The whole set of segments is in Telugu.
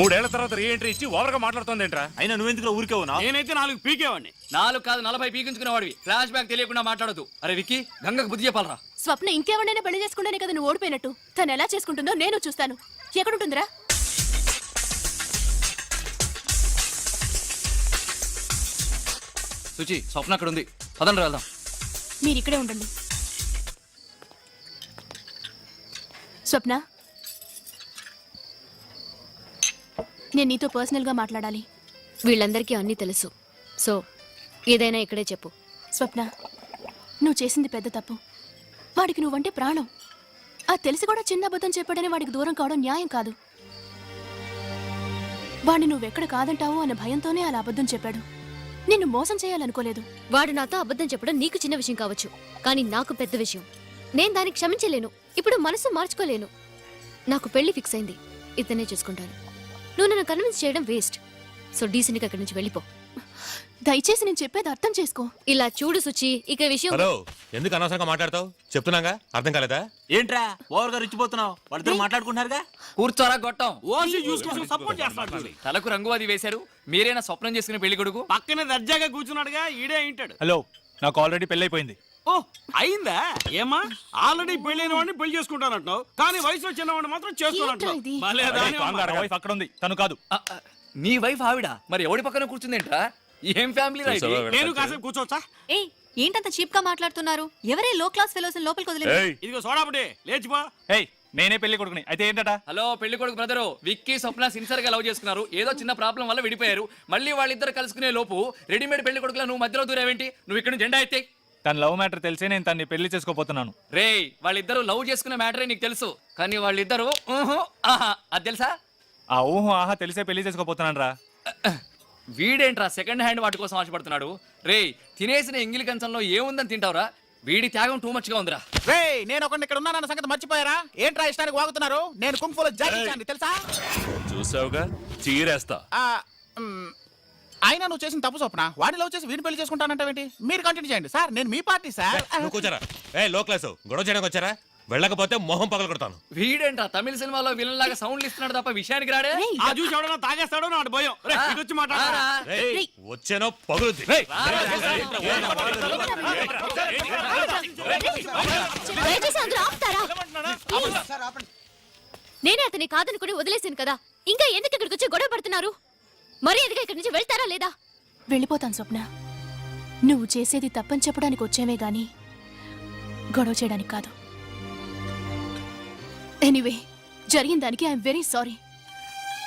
మూడేళ్ళ తర్వాత రీ ఎంట్రీ ఇచ్చి ఓవర్గా మాట్లాడుతుంది ఏంట్రా అయినా నువ్వెందుకు ఊరికే ఉన్నావు? నేనైతే నాలుగు పీకేవాడిని. నాలుగు కాదు నలభై పీకించుకునేవాడివి. ఫ్లాష్ బ్యాక్ తెలియకుండా మాట్లాడదు అరే విక్కీ గంగకు బుద్ధి చెప్పాలరా? స్వప్న ఇంకెవరినైనా పెళ్ళి చేసుకుంటేనే కదా నువ్వు ఓడిపోయినట్టు. తను ఎలా చేసుకుంటుందో నేను చూస్తాను. ఎక్కడుంటుందిరా? సుచి స్వప్న అక్కడ ఉంది పదండి వెళ్దాం. మీరు ఇక్కడే ఉండండి. స్వప్న నేను నీతో పర్సనల్గా మాట్లాడాలి. వీళ్ళందరికీ అన్నీ తెలుసు. సో ఏదైనా ఇక్కడే చెప్పు. స్వప్న నువ్వు చేసింది పెద్ద తప్పు. వాడికి నువ్వంటే ప్రాణం. ఆ తెలిసి కూడా చిన్న అబద్ధం చెప్పాడని వాడికి దూరం కావడం న్యాయం కాదు. వాడిని నువ్వెక్కడ కాదంటావో అన్న భయంతోనే అలా అబద్ధం చెప్పాడు. నిన్ను మోసం చేయాలనుకోలేదు. వాడు నాతో అబద్ధం చెప్పడం నీకు చిన్న విషయం కావచ్చు. కానీ నాకు పెద్ద విషయం. నేను దానికి క్షమించలేను. ఇప్పుడు మనసు మార్చుకోలేను. నాకు పెళ్ళి ఫిక్స్ అయింది. ఇతనే చేసుకుంటాను. నువ్వు నన్ను కన్విన్స్ చేయడం వేస్ట్ సో డీసెంట్గా అక్కడి నుంచి వెళ్ళిపో. దయచేసి నేను చెప్పేది అర్థం చేసుకో. ఇలా చూడు సుచి ఇక విషయం హలో ఎందుకు అనవసరంగా మాట్లాడతావు? చెప్తున్నాగా? అర్థం కాలేదా? ఏంట్రా ఓవర్గా రిచ్చిపోతున్నావు వాళ్ళిద్దరు మాట్లాడుకుంటున్నారుగా? కూర్చోరా గొట్టం. ఓసి సపోర్ట్ చేస్తాడు. తలకు రంగు అది వేశారు మీరేనా స్వప్నం చేసుకునే పెళ్ళి కొడుకు? పక్కనే దర్జాగా కూర్చున్నాడుగా ఈడే అయింటాడు హలో నాకు ఆల్రెడీ పెళ్ళైపోయింది. ఓ అయిందా? ఏమా ఆల్రెడీ పెళ్ళైన వాడిని పెళ్ళి చేసుకుంటానంటున్నావు. కానీ వయసులో చిన్నవాడిని మాత్రం ఏంట్రా ఇది? వైఫ్ అక్కడ ఉంది తను కాదు. నీ వైఫ్ ఆవిడ? మరి ఎవడి పక్కన కూర్చుందేంట్రా? ఏం ఫ్యామిలీ రా ఇది? నేను కాసేపు కూర్చోవచ్చా? ఏంటంత చీప్గా మాట్లాడుతున్నారు? ఎవరే లో క్లాస్ ఫెలోస్ లోపలికి వదిలేదు ఏయ్. ఇదిగో సోడాపటి లేచిపో. ఏయ్ నేనే పెళ్ళి కొడుకుని. అయితే ఏంటట? హలో పెళ్ళి కొడుకు బ్రదరు. విక్కీ స్వప్న సిన్సియర్గా లవ్ చేసుకున్నారు. ఏదో చిన్న ప్రాబ్లం వల్ల విడిపోయారు. మళ్ళీ వాళ్ళిద్దరు కలుసుకునే లోపు రెడీమేడ్ పెళ్ళి కొడుకులా నువ్వు మధ్యలో దూరేవేంటి? నువ్వు ఇక్కడ జెండా ఎత్తే తన లవ్ మ్యాటర్ తెలిసే నేను తన్ని పెళ్ళి చేసుకోపోతున్నాను రేయ్ వాళ్ళిద్దరు లవ్ చేసుకునే మ్యాటరే నీకు తెలుసు. కానీ వాళ్ళిద్దరు ఊహు, ఆహా అది తెలుసా? ఆ ఊహు ఆహా తెలిసే పెళ్ళి చేసుకోపోతున్నాను రా. వీడేంట్రా సెకండ్ హ్యాండ్ వాటి కోసం ఆశపడుతున్నాడు? రేయ్ తినేసిన ఎంగిలి కంచంలో ఏముందని తింటావురా? వీడి త్యాగం టూ మచ్గా ఉందిరా. రేయ్ నేను ఒకరిని ఇక్కడ ఉన్నానన్న సంగతి మర్చిపోయారా? ఏంట్రా ఇష్టానికి వాగుతున్నారు? నేను కుంఫులో జరిగించాను తెలుసా? చూసావుగా? చీరేస్తా. ఆ, మ్, అయినా నువ్వు చేసిన తప్పు చొప్పున వాడిని లవ్ చేసి వీడిని పెళ్ళి చేసుకుంటానంటావేంటి మీరు కంటిన్యూ చేయండి సార్ నేను మీ పార్టీ సార్ నువ్వు కూర్చోరా ఏ లో క్లాస్ గొడవ చేయడానికి వచ్చారా వెళ్ళకపోతే మొహం పగల కొడతాను వీడేంట్రా తమిళ సినిమాలో విలన్ లాగా సౌండ్లు ఇస్తున్నాడు తప్ప విషయానికి రాడే ఆ జ్యూస్ ఎవడన్నా తాగేస్తాడో నాడు భయం రే ఇటు వచ్చి మాట్లాడరా వచ్చేనో పగులుద్ది దయచేసి అందరూ ఆపుతారా నేనే అతని కాదనుకుని వదిలేసాను కదా ఇంకా ఎందుకు ఇక్కడికి వచ్చి గొడవ పడుతున్నారు మరి ఎదుగా ఇక్కడి నుంచి వెళ్తారా లేదా? వెళ్ళిపోతాను స్వప్న. నువ్వు చేసేది తప్పని చెప్పడానికి వచ్చేమే గాని గొడవ చేయడానికి కాదు. ఎనీవే జరిగిన దానికి ఐఎమ్ వెరీ సారీ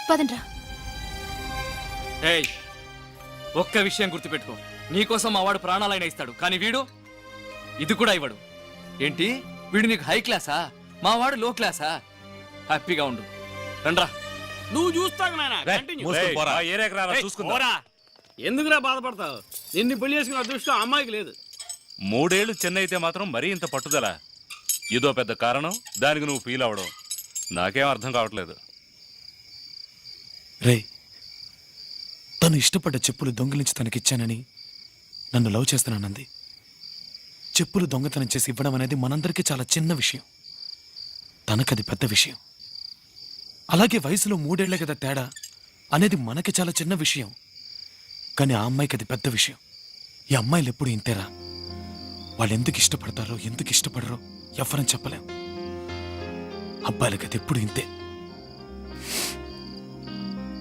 పదండ్రా. ఏయ్ ఒక్క విషయం గుర్తుపెట్టుకో. నీకోసం మా వాడు ప్రాణాలైనా ఇస్తాడు. కానీ వీడు ఇది కూడా ఇవ్వడు. ఏంటి? వీడు నీకు హై క్లాసా మా వాడు లో క్లాసా హ్యాపీగా ఉండు. రండ్రా. నువ్వు చూస్తావు నాయన. రేయ్, కంటిన్యూ మూసుకొని పోరా. ఆ ఏరియాకి రారా, చూసుకుందాం. పోరా. ఎందుకురా బాధపడతావు? నిన్ను పెళ్ళి చేసుకున్న అదృష్టం అమ్మాయికి లేదు. మూడేళ్ళు చెన్నై అయితే మాత్రం మరీ ఇంత పట్టుదల. ఇదో పెద్ద కారణం దానికి నువ్వు ఫీల్ అవడం నాకేం అర్థం కావట్లేదు. రే తను ఇష్టపడ్డ చెప్పులు దొంగిలించి తనకిచ్చానని నన్ను లవ్ చేస్తానన్నది. చెప్పులు దొంగతనం చేసి ఇవ్వడం అనేది మనందరికీ చాలా చిన్న విషయం. తనకది పెద్ద విషయం. అలాగే వయసులో మూడేళ్ళ కదా తేడా? అనేది మనకి చాలా చిన్న విషయం. కానీ ఆ అమ్మాయికి అది పెద్ద విషయం. ఈ అమ్మాయిలు ఎప్పుడు ఇంతేరా? వాళ్ళు ఎందుకు ఇష్టపడతారో ఎందుకు ఇష్టపడరో ఎవ్వరం చెప్పలేం. అబ్బాయిలకి అది ఎప్పుడు ఇంతే.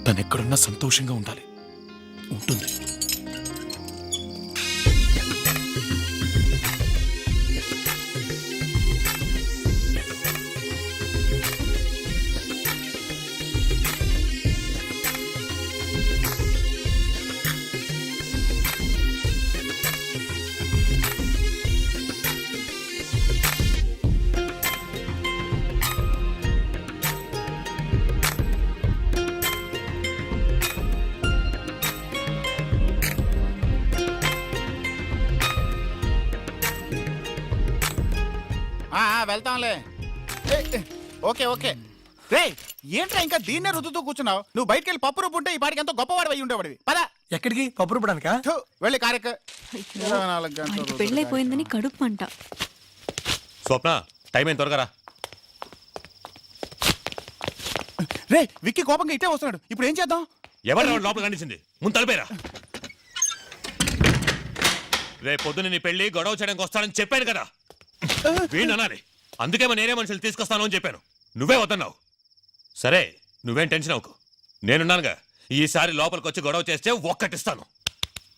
తను ఎక్కడున్నా సంతోషంగా ఉండాలి. ఉంటుంది. వెళ్తాంలే. ఏ, ఏ, ఓకే ఓకే. రే ఏంట్రా ఇంకా దీన్నే రుద్దుతూ కూర్చున్నావు? నువ్వు బయటికి వెళ్ళి పప్పు రుబ్బు ఉంటే ఈ పాటికి ఎంతో గొప్పవాడు అయి ఉండేవాడివి. పద. ఎక్కడికి? పప్పు రుబ్బడానికా? వెళ్ళి కారెక్ ఇరవై నాలుగు గంటలు ఆయనకి రుద్దుడు పెళ్ళైపోయిందని కడుపు మంట. స్వప్న టైం ఏం త్వరగా రా. విక్కీ కోపంగా ఇట్టే వస్తున్నాడు. ఇప్పుడు ఏం చేద్దాం? ఎవరు రావడం లోపల కనిపించింది? ముందు తలపేరా రే. పొద్దున నీ పెళ్ళి గొడవ చేయడానికి వస్తానని చెప్పాను కదా. వీణ్ అనాలి. అందుకే మా నేనే మనుషులు తీసుకొస్తాను అని చెప్పాను. నువ్వే వద్దన్నావు. సరే నువ్వేం టెన్షన్ అవ్వకు. నేనున్నానుగా. ఈసారి లోపలికి వచ్చి గొడవ చేస్తే ఒక్కటిస్తాను.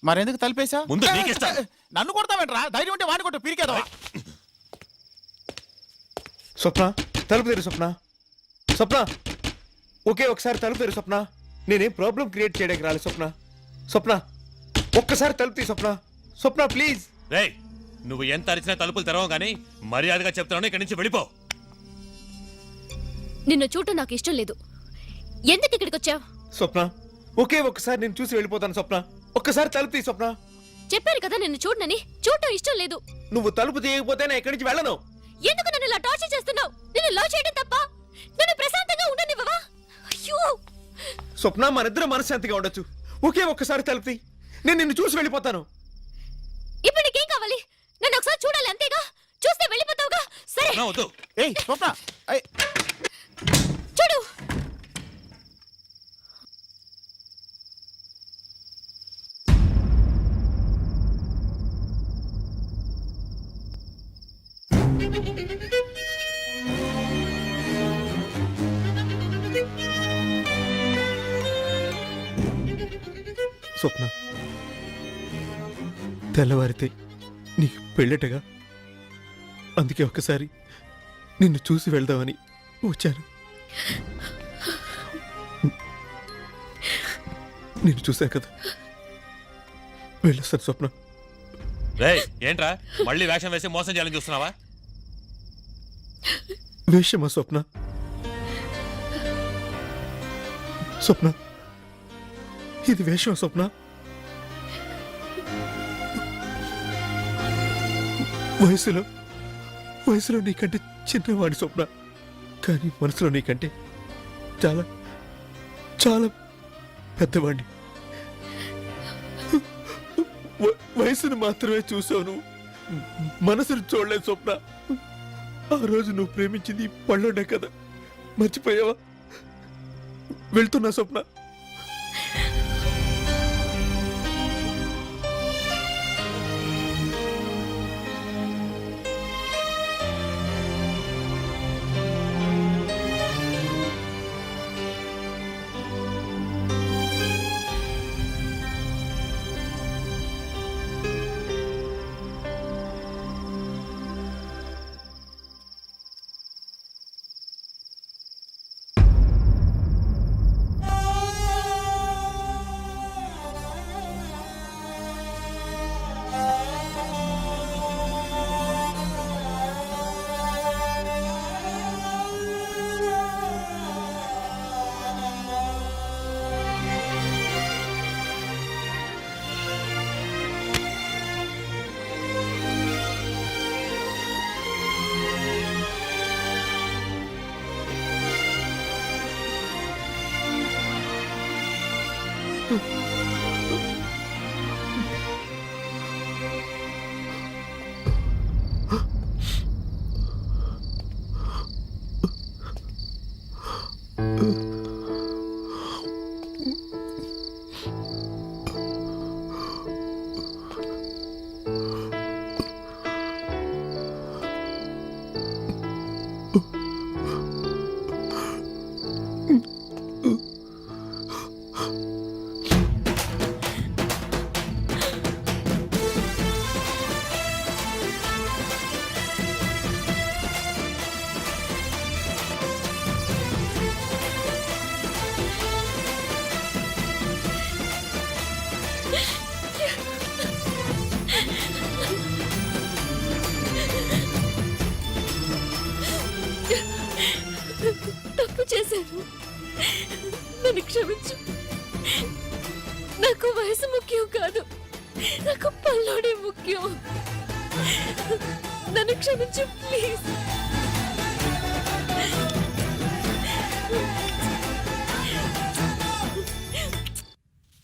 మరెందుకు తలిపేశా? ముందు నీకిస్తా. నన్ను కొడతావేంట్రా? ధైర్యం ఉంటే వాడిని కొట్టు పిరికేదా స్వప్న తలుపు తెరు స్వప్న. స్వప్న ఒకే ఒకసారి తలుపు తెరు స్వప్న. నేనేం ప్రాబ్లం క్రియేట్ చేయడానికి రాలేదు స్వప్న. స్వప్న ఒక్కసారి తలుపు తీ స్వప్న. స్వప్న ప్లీజ్ రేయ్ నువ్వు ఎంత అరిచినా తలుపులు తెరవం కానీ మర్యాదగా చెప్తున్నాను ఇక్కడి నుంచి వెళ్ళిపో. నిన్ను చూడటం నాకు ఇష్టం లేదు. ఎందుకు ఇక్కడికి వచ్చావు? స్వప్న ఒకే ఒక్కసారి నేను చూసి వెళ్ళిపోతాను స్వప్న. ఒక్కసారి తలుపు తీ స్వప్న. చెప్పాను కదా నిన్ను చూడనని చూడటం ఇష్టం లేదు. నువ్వు తలుపు తీయకపోతే నేను ఎక్కడి నుంచి వెళ్ళను. ఎందుకు నన్ను ఇలా టార్చర్ చేస్తున్నావు? నిన్ను లవ్ చేయడం తప్ప? నన్ను ప్రశాంతంగా ఉండనివ్వవా? అయ్యో! స్వప్న మనిద్దరం మనశ్శాంతిగా ఉండొచ్చు. ఒకే ఒక్కసారి తలుపు తీ నేను నిన్ను చూసి వెళ్ళిపోతాను. ఇప్పుడు నీకేం కావాలి నన్ను ఒకసారి చూడాలి అంతేగా చూస్తే వెళ్ళిపోతావుగా సరే నా వద్దు. ఏయ్ స్వప్న. ఏయ్, చూడు. స్వప్న. తెల్లవారితే నీకు పెళ్ళటగా? అందుకే ఒక్కసారి నిన్ను చూసి వెళ్దామని వచ్చాను. నిన్ను చూశాను కదా. వెళ్ళొస్తాను స్వప్న. రేయ్ ఏంట్రా? మళ్ళీ వేషం వేసి మోసం చేయాలని చూస్తున్నావా? వేషమా స్వప్న? స్వప్న ఇది వేషమా స్వప్న? వయసులో వయసులో నీకంటే చిన్నవాడి స్వప్న. కానీ మనసులో నీకంటే చాలా చాలా పెద్దవాడిని. వ- వయసును మాత్రమే చూసావు మనసును చూడలేదు స్వప్న. ఆ రోజు నువ్వు ప్రేమించింది పళ్ళుండే కదా. మర్చిపోయావా? వెళ్తున్నా స్వప్న. Ooh. క్షమించు. నాకు వయసు ముఖ్యం కాదు. నాకు పల్లోడే ముఖ్యం. నన్ను క్షమించు ప్లీజ్.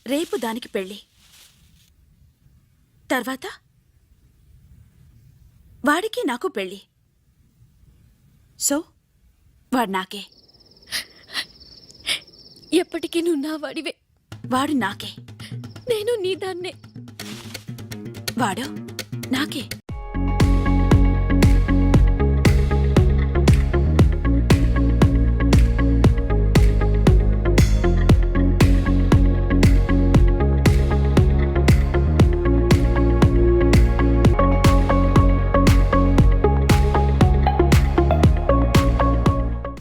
రేపు దానికి పెళ్ళి. తర్వాత వాడికి నాకు పెళ్ళి. సో వాడు నాకే. ఎప్పటికీ నువ్వు నా వాడివే. వాడు నాకే. నేను నీ దాన్నే. వాడు నాకే.